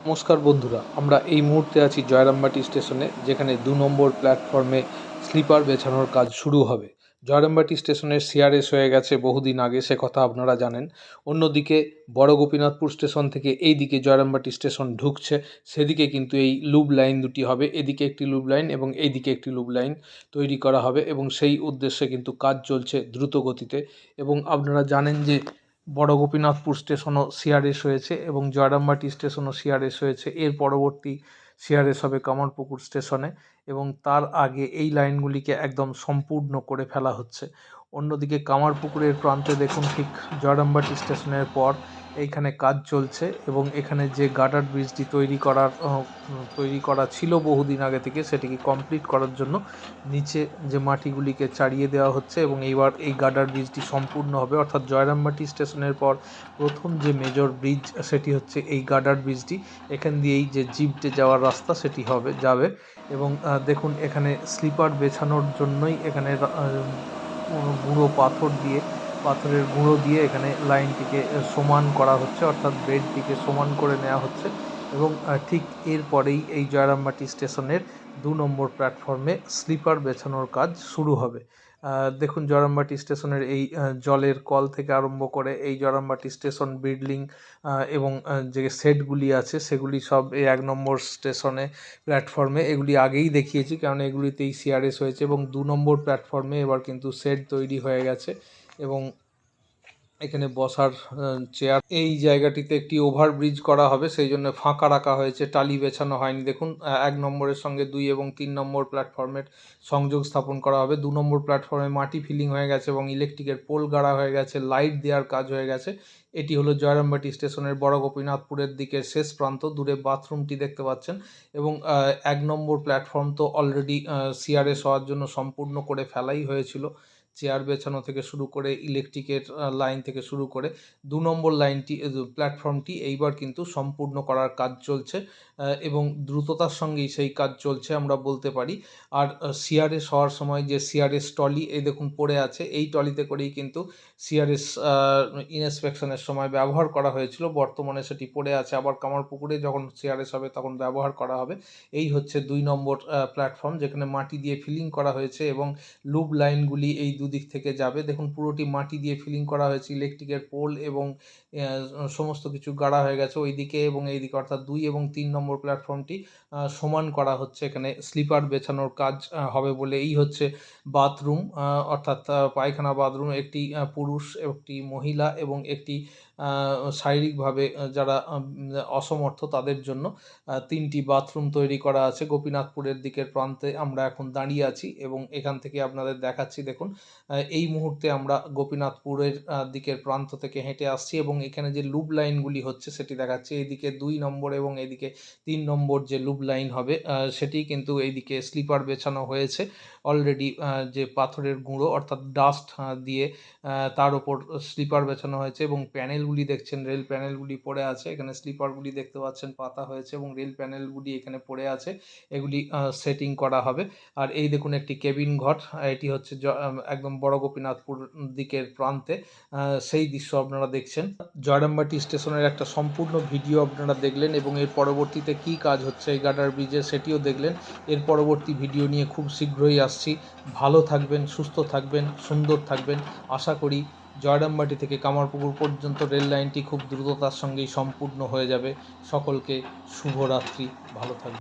নমস্কার বন্ধুরা, আমরা এই মুহূর্তে আছি জয়রামবাটি স্টেশনে, যেখানে দু নম্বর প্ল্যাটফর্মে স্লিপার বেছানোর কাজ শুরু হবে। জয়রামবাটি স্টেশনের সিআরএস হয়ে গেছে বহুদিন আগে, সে কথা আপনারা জানেন। অন্যদিকে বড় গোপীনাথপুর স্টেশন থেকে এই দিকে জয়রামবাটি স্টেশন ঢুকছে, সেদিকে কিন্তু এই লুপ লাইন দুটি হবে। এদিকে একটি লুপ লাইন এবং এইদিকে একটি লুপ লাইন তৈরি করা হবে এবং সেই উদ্দেশ্যে কিন্তু কাজ চলছে দ্রুত গতিতে এবং আপনারা জানেন যে বড় গোপীনাথপুর স্টেশনও সিআরএস হয়েছে এবং জয়রামবাটি স্টেশনও সিআরএস হয়েছে। এর পরবর্তী সিআরএস হবে কামারপুকুর স্টেশনে এবং তার আগে এই লাইনগুলিকে একদম সম্পূর্ণ করে ফেলা হচ্ছে। অন্যদিকে কামারপুকুরের প্রান্তে দেখুন ঠিক জয়রামবাটি স্টেশনের পর এইখানে কাজ চলছে এবং এখানে যে গার্ডার ব্রিজটি তৈরি করার তৈরি করা ছিল বহুদিন আগে থেকে সেটিকে কমপ্লিট করার জন্য নিচে যে মাটিগুলিকে চাড়িয়ে দেওয়া হচ্ছে এবং এইবার এই গার্ডার ব্রিজটি সম্পূর্ণ হবে। অর্থাৎ জয়রামবাটি স্টেশনের পর প্রথম যে মেজর ব্রিজ সেটি হচ্ছে এই গার্ডার ব্রিজটি। এখান দিয়েই যে জিপটে যাওয়ার রাস্তা সেটি হবে, যাবে। এবং দেখুন, এখানে স্লিপার বেছানোর জন্যই এখানে গুঁড়ো পাথর দিয়ে, পাথরের গুঁড়ো দিয়ে এখানে লাইনটিকে সমান করা হচ্ছে, অর্থাৎ বেডটিকে সমান করে নেওয়া হচ্ছে। এবং ঠিক এরপরেই এই জয়রামবাটি স্টেশনের দু নম্বর প্ল্যাটফর্মে স্লিপার বেছানোর কাজ শুরু হবে। দেখুন, জরামবাটি স্টেশনের এই জলের কল থেকে আরম্ভ করে এই জরামবাটি স্টেশন বিল্ডিং এবং যে সেটগুলি আছে, সেগুলি সব এই এক নম্বর স্টেশনে, প্ল্যাটফর্মে, এগুলি আগেই দেখিয়েছি, কারণ এগুলিতেই সিআরএস হয়েছে এবং দু নম্বর প্ল্যাটফর্মে এবার কিন্তু সেট তৈরি হয়ে গেছে এবং এখানে বসার চেয়ার এই জায়গাটিতে একটি ওভারব্রিজ করা হবে, সেই জন্য ফাঁকা রাখা হয়েছে, টালি বেছানো হয়নি। দেখুন এক নম্বরের সঙ্গে দুই এবং তিন নম্বর প্ল্যাটফর্মের সংযোগ স্থাপন করা হবে। দু নম্বর প্ল্যাটফর্মে মাটি ফিলিং হয়ে গেছে এবং ইলেকট্রিকের পোল গাড়া হয়ে গেছে লাইট দেওয়ার কাজ হয়ে গেছে। এটি হলো জয়রামবাটি স্টেশনের বড় গোপীনাথপুরের দিকের শেষ প্রান্ত, দূরে বাথরুমটি দেখতে পাচ্ছেন এবং এক নম্বর প্ল্যাটফর্ম তো অলরেডি সিআরএস হওয়ার জন্য সম্পূর্ণ করে ফেলাই হয়েছিল। চেয়ার বেছানো থেকে শুরু করে ইলেকট্রিকের লাইন থেকে শুরু করে দু নম্বর লাইনটি প্ল্যাটফর্মটি এইবার কিন্তু সম্পূর্ণ করার কাজ চলছে এবং দ্রুততার সঙ্গেই সেই কাজ চলছে আমরা বলতে পারি। আর সিআরএস হওয়ার সময় যে সিআরএস টলি এই দেখুন পড়ে আছে, এই টলিতে করেই কিন্তু সিআরএস ইনস্পেকশনের সময় ব্যবহার করা হয়েছিল, বর্তমানে সেটি পড়ে আছে, আবার কামারপুকুরে যখন সিআরএস হবে তখন ব্যবহার করা হবে। এই হচ্ছে দুই নম্বর প্ল্যাটফর্ম যেখানে মাটি দিয়ে ফিলিং করা হয়েছে এবং লুপ লাইনগুলি এই দুদিক থেকে যাবে। দেখুন, পুরোটি মাটি দিয়ে ফিলিং করা হয়েছে ইলেকট্রিকের পোল এবং সমস্ত কিছু গাড়া হয়ে গেছে ওইদিকে এবং এইদিকে। অর্থাৎ দুই এবং তিন নম্বর প্ল্যাটফর্মটি সমান করা হচ্ছে এখানে। স্লিপার বেছানোর কাজ হবে বলে এই হচ্ছে বাথরুম অর্থাৎ পায়খানা বাথরুম একটি পুরুষ, একটি মহিলা এবং একটি শারীরিকভাবে যারা অসমর্থ তাদের জন্য তিনটি বাথরুম তৈরি করা আছে। গোপীনাথপুরের দিকের প্রান্তে আমরা এখন দাঁড়িয়ে আছি এবং এখান থেকে আপনাদের দেখাচ্ছি। দেখুন এই মুহূর্তে আমরা গোপীনাথপুরের দিকের প্রান্ত থেকে হেঁটে আসছি এবং এখানে যে লুপ লাইনগুলি হচ্ছে সেটি দেখাচ্ছে। এদিকে দুই নম্বর এবং এদিকে তিন নম্বর যে লুপ লাইন হবে সেটি কিন্তু এইদিকে স্লিপার বেছানো হয়েছে। অলরেডি যে পাথরের গুঁড়ো অর্থাৎ ডাস্ট দিয়ে তার ওপর স্লিপার বেছানো হয়েছে এবং প্যানেলগুলি দেখছেন, রেল প্যানেলগুলি পড়ে আছে। এখানে স্লিপারগুলি দেখতে পাচ্ছেন, পাতা হয়েছে এবং রেল প্যানেলগুলি এখানে পড়ে আছে। এগুলি সেটিং করা হবে। আর এই দেখুন একটি কেবিন ঘর এটি হচ্ছে একদম বড় গোপীনাথপুর দিকের প্রান্তে সেই দৃশ্য আপনারা দেখছেন। জয়রামবাটি স্টেশনের একটা সম্পূর্ণ ভিডিও আপনারা দেখলেন এবং এর পরবর্তীতে কি কাজ হচ্ছে এই গার্ডার ব্রিজে সেটিও দেখলেন। এর পরবর্তী ভিডিও নিয়ে খুব শীঘ্রই আসছি। ভালো থাকবেন, সুস্থ থাকবেন, সুন্দর থাকবেন। আশা করি জয়রামবাটি থেকে কামারপুকুর পর্যন্ত রেল লাইনটি খুব দ্রুততার সঙ্গেই সম্পূর্ণ হয়ে যাবে। সকলকে শুভরাত্রি, ভালো থাকবেন।